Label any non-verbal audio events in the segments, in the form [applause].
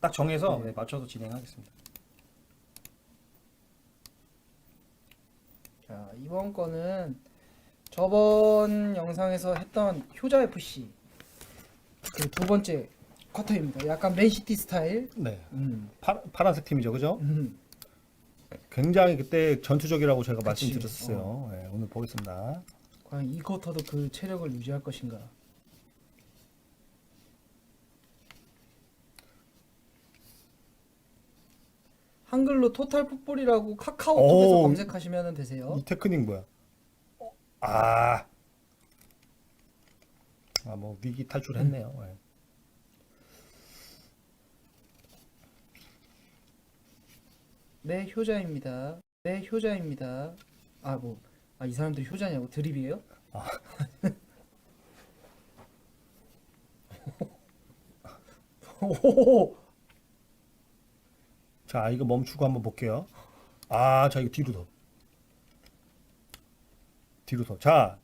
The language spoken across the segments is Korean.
딱 정해서 네. 네, 맞춰서 진행하겠습니다. 자 이번 거는 저번 영상에서 했던 효자 FC 그 두 번째 쿼터입니다. 약간 맨시티 스타일. 네. 음. 파, 파란색 팀이죠, 그죠? 음. 굉장히 그때 전투적이라고 제가 그치. 말씀드렸어요. 네, 오늘 보겠습니다. 과연 이 쿼터도 그 체력을 유지할 것인가? 한글로 토탈 풋볼이라고 카카오톡에서 오. 검색하시면 되세요. 이 테크닉 뭐야? 어, 아, 아 뭐 위기 탈출했네요. 네. 네 효자입니다. 네 효자입니다. 아 뭐 아 이 사람들이 효자냐고 드립이에요? 아. [laughs] 오. 자, 이거 멈추고 한번 볼게요. 아, 자, 이거 뒤로 더. 뒤로 더. 자,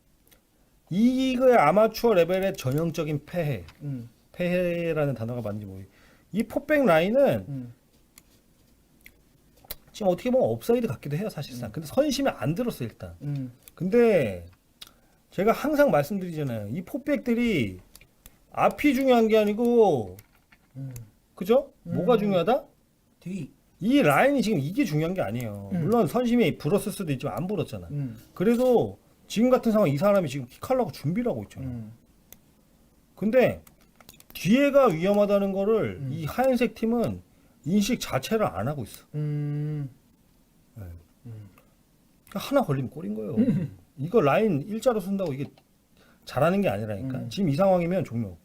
이거의 아마추어 레벨의 전형적인 폐해. 음, 폐해라는 단어가 맞는지 모르겠 이 포백 라인은 음, 지금 어떻게 보면 업사이드 같기도 해요, 사실상. 음. 근데 선심이 안 들었어, 일단. 음, 근데 제가 항상 말씀드리잖아요. 이 포백들이 앞이 중요한 게 아니고, 음. 그죠? 뭐가 음. 중요하다? 뒤. 이 라인이 지금 이게 중요한 게 아니에요. 음. 물론 선심이 불었을 수도 있지만 안 불었잖아. 음, 그래도 지금 같은 상황 이 사람이 지금 킥하려고 준비를 하고 있잖아. 음, 근데 뒤에가 위험하다는 거를 음. 이 하얀색 팀은 인식 자체를 안 하고 있어. 음, 네. 음. 그러니까 하나 걸리면 꼴인 거예요. 이거 라인 일자로 쓴다고 이게 잘하는 게 아니라니까. 음. 지금 이 상황이면 종료.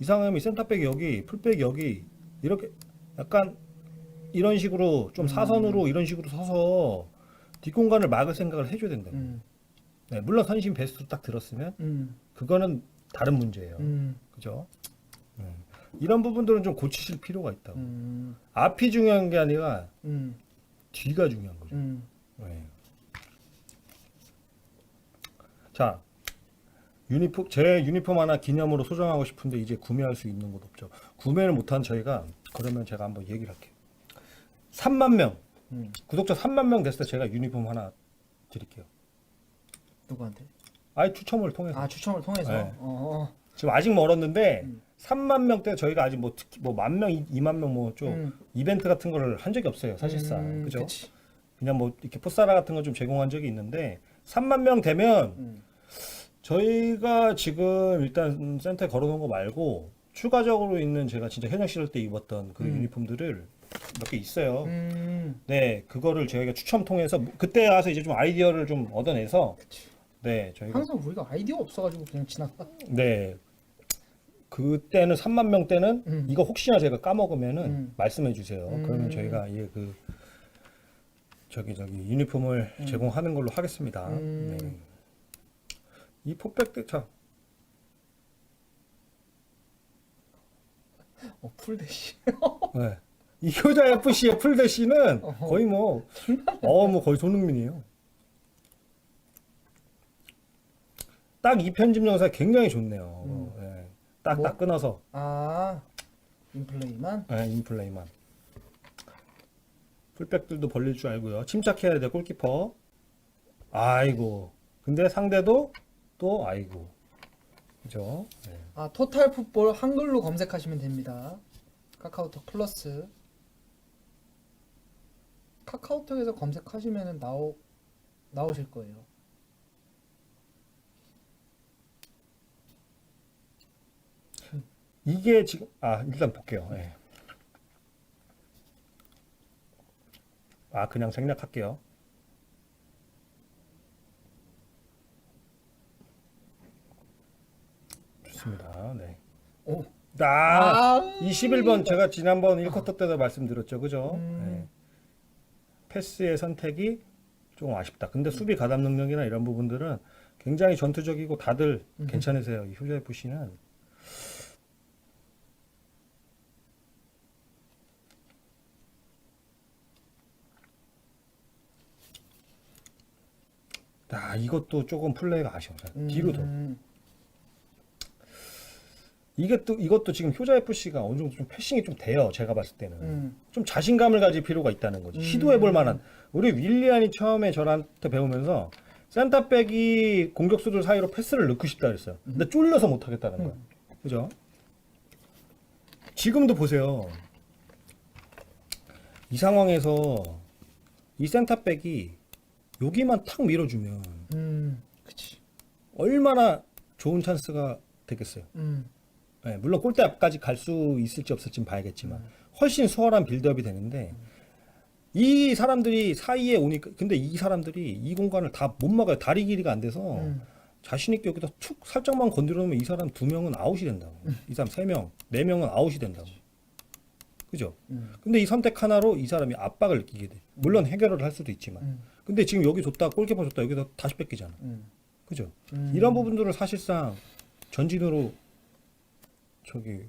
이 상황이면 센터백이 여기, 풀백이 여기 이렇게 약간 이런 식으로 좀 음. 사선으로 이런 식으로 서서 뒷공간을 막을 생각을 해줘야 된다. 음, 네, 물론 선심 베스트로 딱 들었으면 음, 그거는 다른 문제예요. 음, 그죠? 네. 이런 부분들은 좀 고치실 필요가 있다고. 음, 앞이 중요한 게 아니라 음, 뒤가 중요한 거죠. 음. 네. 자, 유니폼 제 유니폼 하나 기념으로 소장하고 싶은데 이제 구매할 수 있는 곳 없죠. 구매를 못한 저희가 그러면 제가 한번 얘기를 할게요. 3만 명 음. 구독자 3만 명 됐을 때 제가 유니폼 하나 드릴게요. 누구한테? 아예 추첨을 통해서. 아 추첨을 통해서. 네. 어. 지금 아직 멀었는데 음. 3만 명때 저희가 아직 뭐 특히 뭐만 명, 2만 명 뭐 좀 음. 이벤트 같은 거를 한 적이 없어요. 사실상. 음, 그죠? 그치. 그냥 뭐 이렇게 포사라 같은 거좀 제공한 적이 있는데 3만 명 되면 음. 저희가 지금 일단 센터에 걸어놓은 거 말고 추가적으로 있는 제가 진짜 현역 시절 때 입었던 그 음. 유니폼들을 몇 개 있어요. 음. 네, 그거를 저희가 추첨 통해서 그때 와서 이제 좀 아이디어를 좀 얻어내서 그치. 네, 저희가 항상 우리가 아이디어 없어가지고 그냥 지나가. 네. 그때는 3만 명 때는 음. 이거 혹시나 제가 까먹으면은 음. 말씀해 주세요. 음. 그러면 저희가 예그 저기 저기 유니폼을 음. 제공하는 걸로 하겠습니다. 음. 네. 이 포백들 자어 풀대시. 네. 이 효자 [laughs] FC의 풀대시는. 거의 뭐, 어, 뭐 거의 손흥민이에요. 딱 이 편집 영상 굉장히 좋네요. 음. 네. 딱, 뭐? 딱 끊어서, 아 인플레이만. 네, 인플레이만. 풀백들도 벌릴 줄 알고요. 침착해야 돼, 골키퍼. 아이고. 근데 상대도 또, 아이고. 그죠? 네. 아 토탈 풋볼 한글로 검색하시면 됩니다. 카카오톡 플러스. 카카오톡에서 검색하시면 나오 나오실 거예요. 이게 지금, 아, 일단 볼게요. 예. 아, 그냥 생략할게요. 좋습니다. 네. 오. 아, 아, 21번 제가 지난번 1쿼터 때도 말씀드렸죠. 그죠? 음. 네. 패스의 선택이 좀 아쉽다. 근데 수비 가담 능력이나 이런 부분들은 굉장히 전투적이고 다들 음. 괜찮으세요. 이 효자 FC는. 아, 이것도 조금 플레이가 아쉬워요. 뒤로 더. 음. 이게 또 이것도 지금 효자 FC가 어느 정도 좀 패싱이 좀 돼요. 제가 봤을 때는 음. 좀 자신감을 가질 필요가 있다는 거지. 음. 시도해 볼 만한. 우리 윌리안이 처음에 저한테 배우면서 센터백이 공격수들 사이로 패스를 넣고 싶다 그랬어요. 근데 쫄려서 못 하겠다는 거야. 그죠? 지금도 보세요. 이 상황에서 이 센터백이 여기만 탁 밀어주면 음. 그치. 얼마나 좋은 찬스가 되겠어요. 음. 네, 물론 골대 앞까지 갈 수 있을지 없을지 봐야겠지만 훨씬 수월한 빌드업이 되는데 이 사람들이 사이에 오니까 근데 이 사람들이 이 공간을 다 못 막아요. 다리 길이가 안 돼서 음. 자신 있게 여기다 툭 살짝만 건드려 놓으면 이 사람 두 명은 아웃이 된다고. 이 사람 세 명, 네 명은 아웃이 된다고. 그죠? 음. 근데 이 선택 하나로 이 사람이 압박을 느끼게 돼. 물론 해결을 할 수도 있지만. 음. 근데 지금 여기 줬다 골키퍼 줬다 여기다 다시 뺏기잖아. 음. 그죠? 음. 이런 부분들을 사실상 전진으로 저기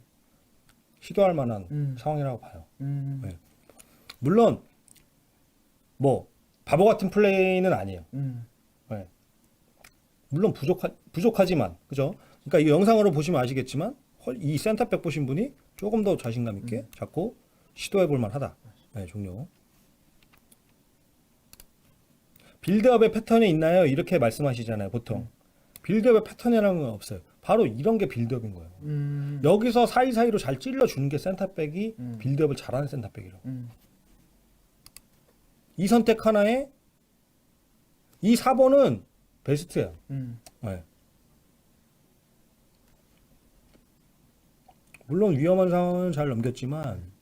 시도할 만한 음. 상황이라고 봐요. 음. 네. 물론 뭐 바보 같은 플레이는 아니에요. 음. 네. 물론 부족하 부족하지만 그죠? 그러니까 이 영상으로 보시면 아시겠지만 헐, 이 센터백 보신 분이 조금 더 자신감 있게 잡고 시도해 볼 만하다. 네, 종료. 빌드업의 패턴이 있나요? 이렇게 말씀하시잖아요, 보통. 빌드업의 패턴이라는 건 없어요. 바로 이런 게 빌드업인 거예요. 음. 여기서 사이사이로 잘 찔러 주는 게 센터백이 음. 빌드업을 잘하는 센터백이라고. 음. 이 선택 하나에 이 4번은 베스트야. 음. 네. 물론 위험한 상황은 잘 넘겼지만 음.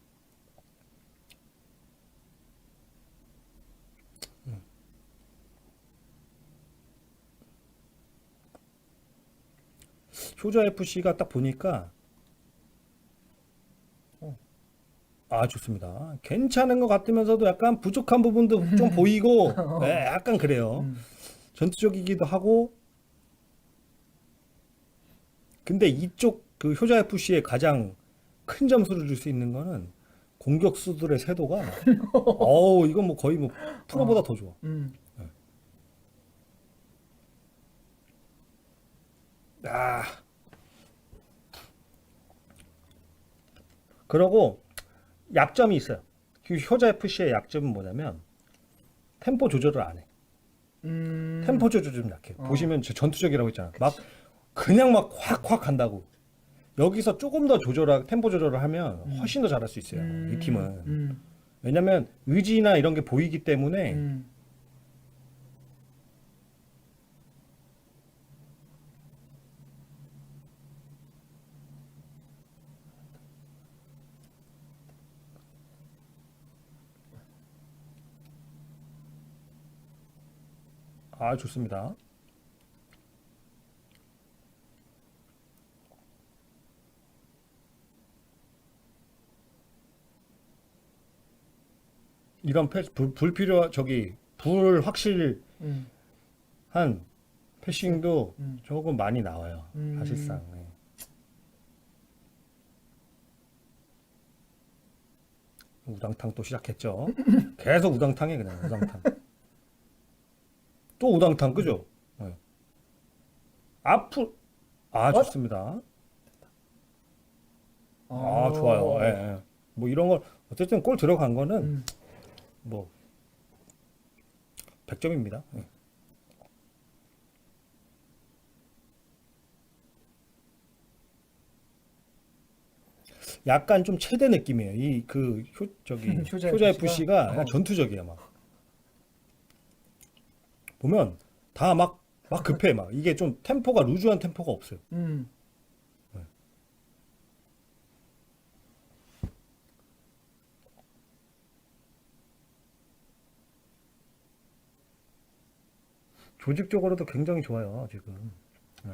효자 FC가 딱 보니까 어. 아 좋습니다. 괜찮은 것 같으면서도 약간 부족한 부분도 좀 [laughs] 보이고 네, 약간 그래요. 음. 전투적이기도 하고 근데 이쪽 그 효자 FC의 가장 큰 점수를 줄 수 있는 거는 공격수들의 세도가 [laughs] 어우 이건 뭐 거의 뭐 프로보다 더 좋아. 음. 아. 그러고 약점이 있어요. 그 효자 FC의 약점은 뭐냐면 템포 조절을 안 해. 음. 템포 조절 좀 약해. 어. 보시면 저 전투적이라고 있잖아. 막 그냥 막 확확 간다고. 여기서 조금 더 조절하 템포 조절을 하면 훨씬 더 잘할 수 있어요. 음. 이 팀은. 음. 왜냐면 의지나 이런 게 보이기 때문에 음. 아 좋습니다. 이런 패스 불, 불필요 저기 불 확실한 음. 패싱도 음. 조금 많이 나와요. 음. 사실상. 네. 우당탕 또 시작했죠. [laughs] 계속 우당탕해 그냥 우당탕. 또 우당탕 그죠? 네. 앞으로 아 좋습니다. 아 좋아요. 예, 예. 뭐 이런 걸 어쨌든 골 들어간 거는 음. 뭐 100점입니다. 예. 약간 좀 체대 느낌이에요. 이그효 저기 [laughs] 효자 효자 FC 가? 약간 어. 전투적이야 막. 보면 다 막 막 급해 막 이게 좀 템포가 루즈한 템포가 없어요. 음. 조직적으로도 굉장히 좋아요 지금. 네.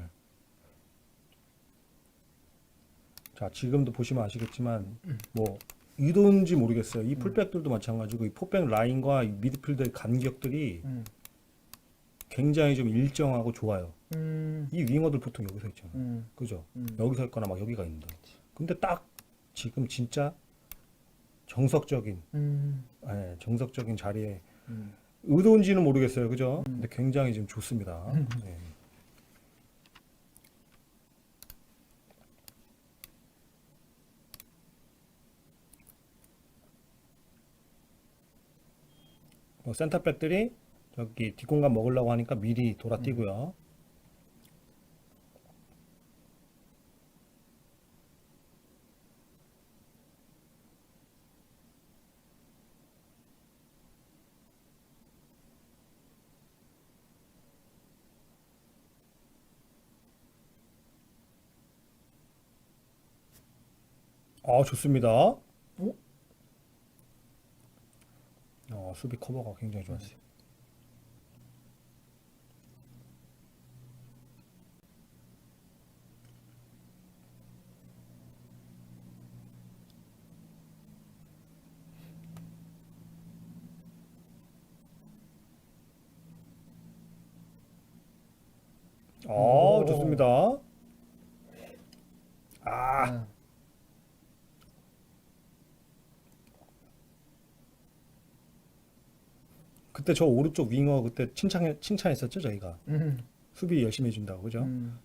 자 지금도 보시면 아시겠지만 뭐 의도인지 모르겠어요. 이 풀백들도 마찬가지고 이 포백 라인과 이 미드필더의 간격들이 음. 굉장히 좀 일정하고 좋아요. 음. 이 윙어들 보통 여기서 있잖아. 음. 그죠? 음. 여기서 있거나 막 여기가 있는데. 근데 딱 지금 진짜 정석적인, 음. 네, 정석적인 자리에 음. 의도인지는 모르겠어요. 그죠? 음. 근데 굉장히 지금 좋습니다. 음. 네. 뭐 센터백들이 저기 뒷공간 먹으려고 하니까 미리 돌아 뛰고요. 아 좋습니다. 오? 어, 수비 커버가 굉장히 좋았어요. 어, 오. 좋습니다. 아, 아. 그때 저 오른쪽 윙어 그때 칭찬 칭찬했었죠 저희가 음. 수비 열심히 해 준다고 그죠? 음.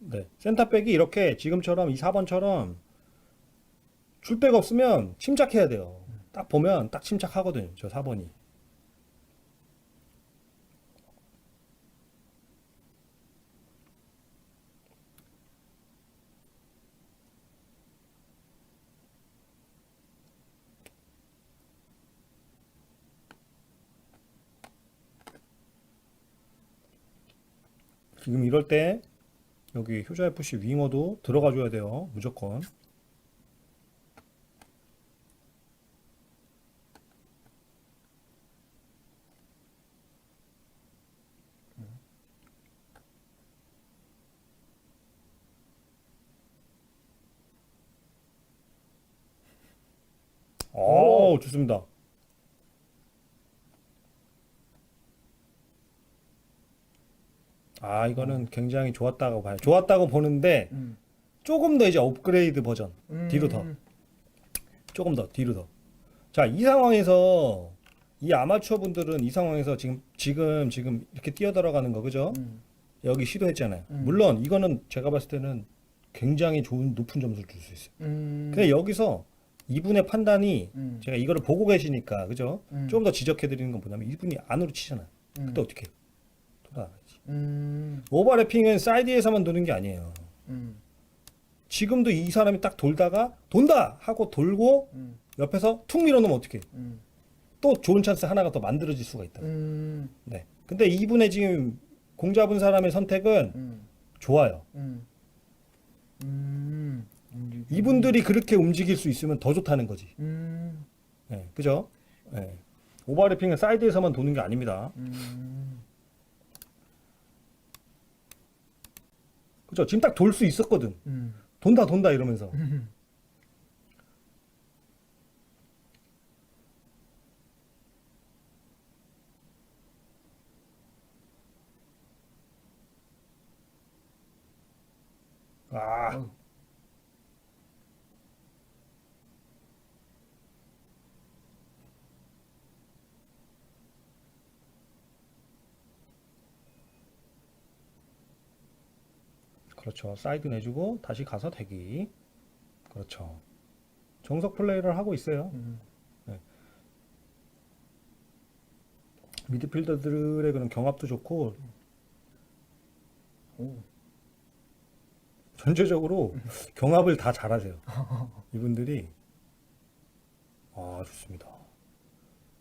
네. 센터백이 이렇게 지금처럼 이 4번처럼 줄 데가 없으면 침착해야 돼요. 딱 보면 딱 침착하거든요. 저 4번이. 지금 이럴 때 여기 효자 FC 윙어도 들어가 줘야 돼요. 무조건. 오, 좋습니다. 아, 이거는 굉장히 좋았다고 봐요. 좋았다고 보는데 음. 조금 더 이제 업그레이드 버전 음. 뒤로 더 조금 더 뒤로 더. 자, 이 상황에서 이 아마추어 분들은 이 상황에서 지금 지금 지금 이렇게 뛰어 들어가는 거 그죠? 음. 여기 시도했잖아요. 음. 물론 이거는 제가 봤을 때는 굉장히 좋은 높은 점수를 줄 수 있어요. 음. 근데 여기서 이분의 판단이 음. 제가 이거를 보고 계시니까 그죠? 음. 좀더 지적해 드리는 건 뭐냐면 이분이 안으로 치잖아요. 음. 그때 어떻게 해요? 돌아가야지. 음. 오버래핑은 사이드에서만 도는 게 아니에요. 음. 지금도 이 사람이 딱 돌다가 돈다 하고 돌고 음. 옆에서 툭 밀어놓으면 어떻게? 음. 또 좋은 찬스 하나가 더 만들어질 수가 있다. 음. 네. 근데 이분의 지금 공 잡은 사람의 선택은 음. 좋아요. 음. 음. 음. 이분들이 그렇게 움직일 수 있으면 더 좋다는 거지. 음. 네. 그죠? 네. 오버래핑은 사이드에서만 도는 게 아닙니다. 음. 그죠? 지금 딱 돌 수 있었거든. 음. 돈다 돈다 이러면서. 음. [laughs] 아. 어 그렇죠. 사이드 내주고 다시 가서 대기. 그렇죠. 정석 플레이를 하고 있어요. 음. 미드필더들의 그런 경합도 좋고 오. 전체적으로 경합을 다 잘하세요. [laughs] 이분들이 아 좋습니다.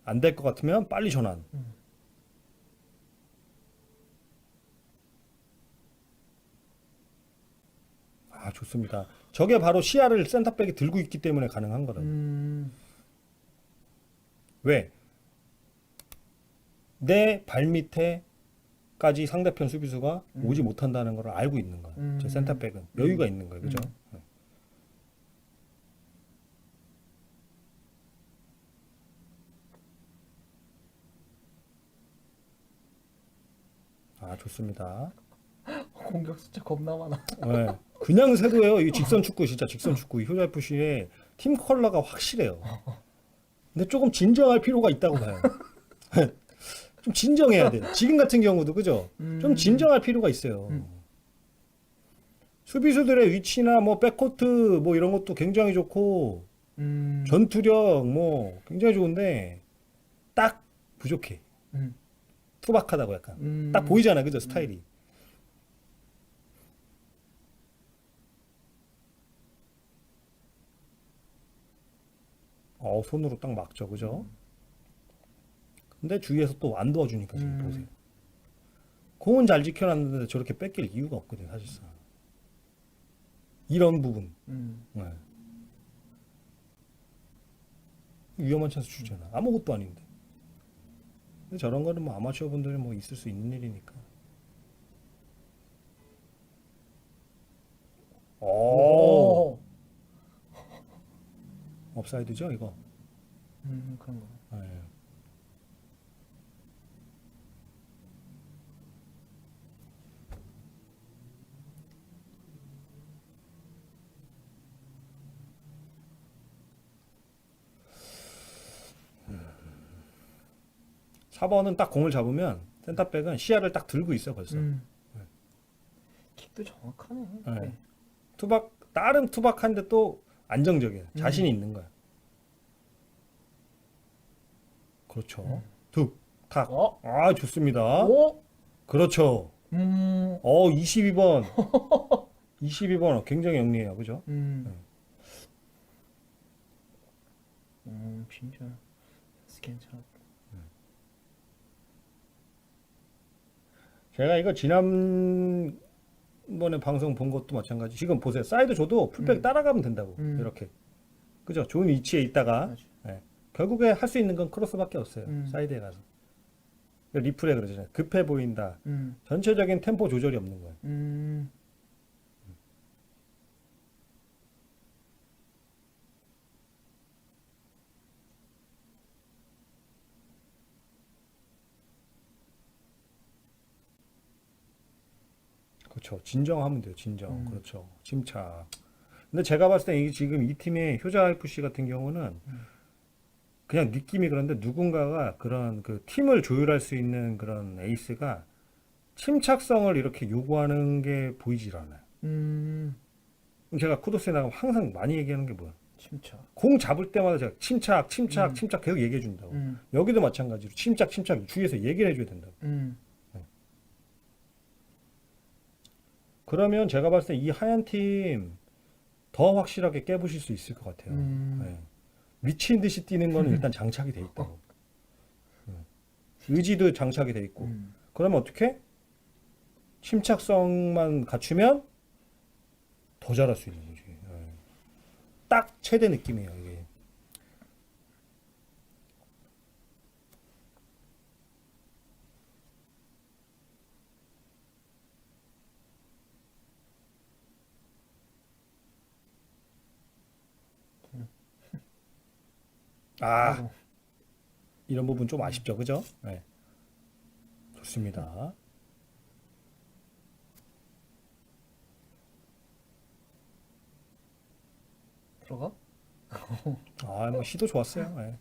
안 될 것 같으면 빨리 전환. 음. 아 좋습니다. 저게 바로 시야를 센터백이 들고 있기 때문에 가능한 거거든요. 음. 왜? 내 발밑에까지 상대편 수비수가 음. 오지 못한다는 걸 알고 있는 거예요. 음. 저 센터백은 여유가 있는 거예요. 그죠? 네. 아 좋습니다. [laughs] 공격 숫자 겁나 많아. 네. 그냥 세도예요. 이 직선 축구 진짜 직선 축구. 이 효자 FC의 팀 컬러가 확실해요. 근데 조금 진정할 필요가 있다고 봐요. [laughs] 좀 진정해야 돼. 지금 같은 경우도 그죠? 좀 음. 진정할 필요가 있어요. 음. 수비수들의 위치나 뭐 백코트 뭐 이런 것도 굉장히 좋고 음. 전투력 뭐 굉장히 좋은데 딱 부족해. 음. 투박하다고 약간. 음. 딱 보이잖아, 그죠 스타일이. 어 손으로 딱 막죠, 그죠? 근데 주위에서 또 안 도와주니까 지금 음. 보세요. 공은 잘 지켜놨는데 저렇게 뺏길 이유가 없거든 사실상. 이런 부분. 음. 네. 위험한 찬스 주잖아. 아무것도 아닌데. 근데 저런 거는 뭐 아마추어 분들이 뭐 있을 수 있는 일이니까. 오, 오. 업사이드죠 이거. 음, 그런 거. 네. 사번은 딱 공을 잡으면 센터백은 시야를 딱 들고 있어 벌써. 음. 킥도 정확하네. 네. 네. 투박 나름 투박한데 또 안정적이야. 자신이 있는 거야. 그렇죠. 툭, 탁. 어? 아 좋습니다. 오? 그렇죠. 음. 어 22번. 22번 [laughs] 굉장히 영리해요, 그죠? 음. 네. 음, 진짜 괜찮아. 제가 이거 지난 번에 방송 본 것도 마찬가지. 지금 보세요. 사이드 줘도 풀백 음. 따라가면 된다고. 음. 이렇게. 그죠? 좋은 위치에 있다가 맞아. 결국에 할 수 있는 건 크로스밖에 없어요. 음. 사이드에 가서. 리플에 그러잖아요. 급해 보인다. 음. 전체적인 템포 조절이 없는 거예요. 음. 그렇죠. 진정하면 돼요. 진정. 음. 그렇죠. 침착. 근데 제가 봤을 때 이 지금 이 팀의 효자 FC 같은 경우는 음. 그냥 느낌이 그런데 누군가가 그런 그 팀을 조율할 수 있는 그런 에이스가 침착성을 이렇게 요구하는 게 보이질 않아요. 음. 제가 쿠도스에 나가면 항상 많이 얘기하는 게 뭐야? 침착. 공 잡을 때마다 제가 침착, 침착, 음. 침착 계속 얘기해 준다고. 음. 여기도 마찬가지로 침착, 침착 주위에서 얘기를 해줘야 된다고. 음. 그러면 제가 봤을 때 이 하얀 팀 더 확실하게 깨부실 수 있을 것 같아요. 음. 네. 미친 듯이 뛰는 거는 일단 장착이 돼 있다고. [laughs] 네. 의지도 장착이 돼 있고. 음. 그러면 어떻게? 침착성만 갖추면 더 잘할 수 있는 거지. 네. 딱 최대 느낌이에요, 이게. 아. 이런 부분 좀 아쉽죠, 그죠? 네. 좋습니다. 들어가? [laughs] 아, 뭐 시도 좋았어요. 예.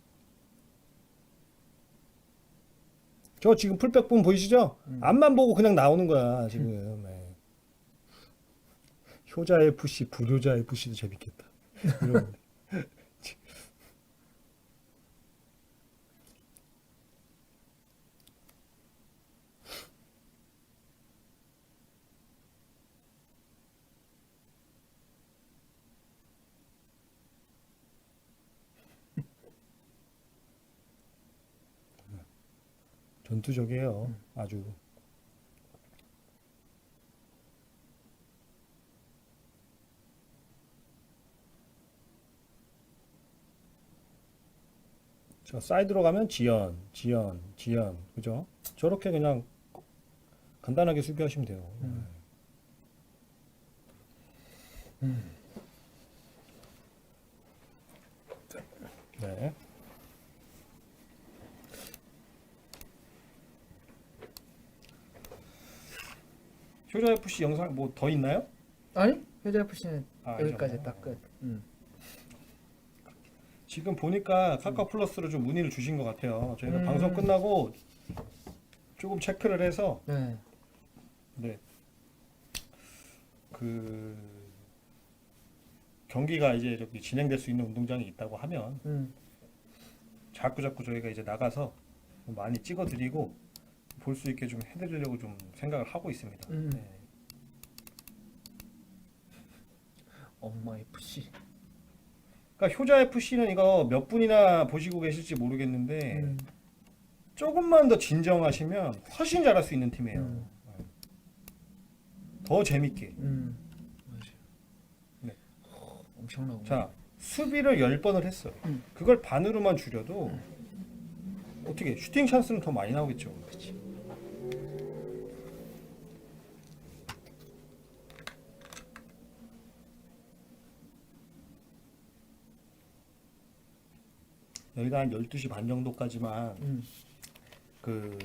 저 지금 풀백 분 보이시죠? 음. 앞만 보고 그냥 나오는 거야 지금. 예. 효자 FC, 불효자 FC도 재밌겠다. 이런. [laughs] 전투적이에요. 아주. 자, 사이드로 가면 지연, 지연, 지연. 그죠? 저렇게 그냥 간단하게 수비하시면 돼요. 네. 효자 FC 영상 뭐 더 있나요? 아니? 효자 FC는 아, 여기까지 이정도? 딱 끝. 음. 지금 보니까 카카오 플러스로 좀 문의를 주신 것 같아요. 저희가 음. 방송 끝나고 조금 체크를 해서 네. 네. 그 경기가 이제 저기 진행될 수 있는 운동장이 있다고 하면 음. 자꾸 자꾸 저희가 이제 나가서 많이 찍어드리고 볼 수 있게 좀 해드리려고 좀 생각을 하고 있습니다. 음. 네. 엄마 FC. 그러니까 효자 FC는 이거 몇 분이나 보시고 계실지 모르겠는데 음. 조금만 더 진정하시면 훨씬 잘할 수 있는 팀이에요. 음. 더 재밌게. 음. 네. 어, 엄청나고. 자 수비를 10번을 했어요. 음. 그걸 반으로만 줄여도 어떻게 슈팅 찬스는 더 많이 나오겠죠. 여기가 한 12시 반 정도까지만 음. 그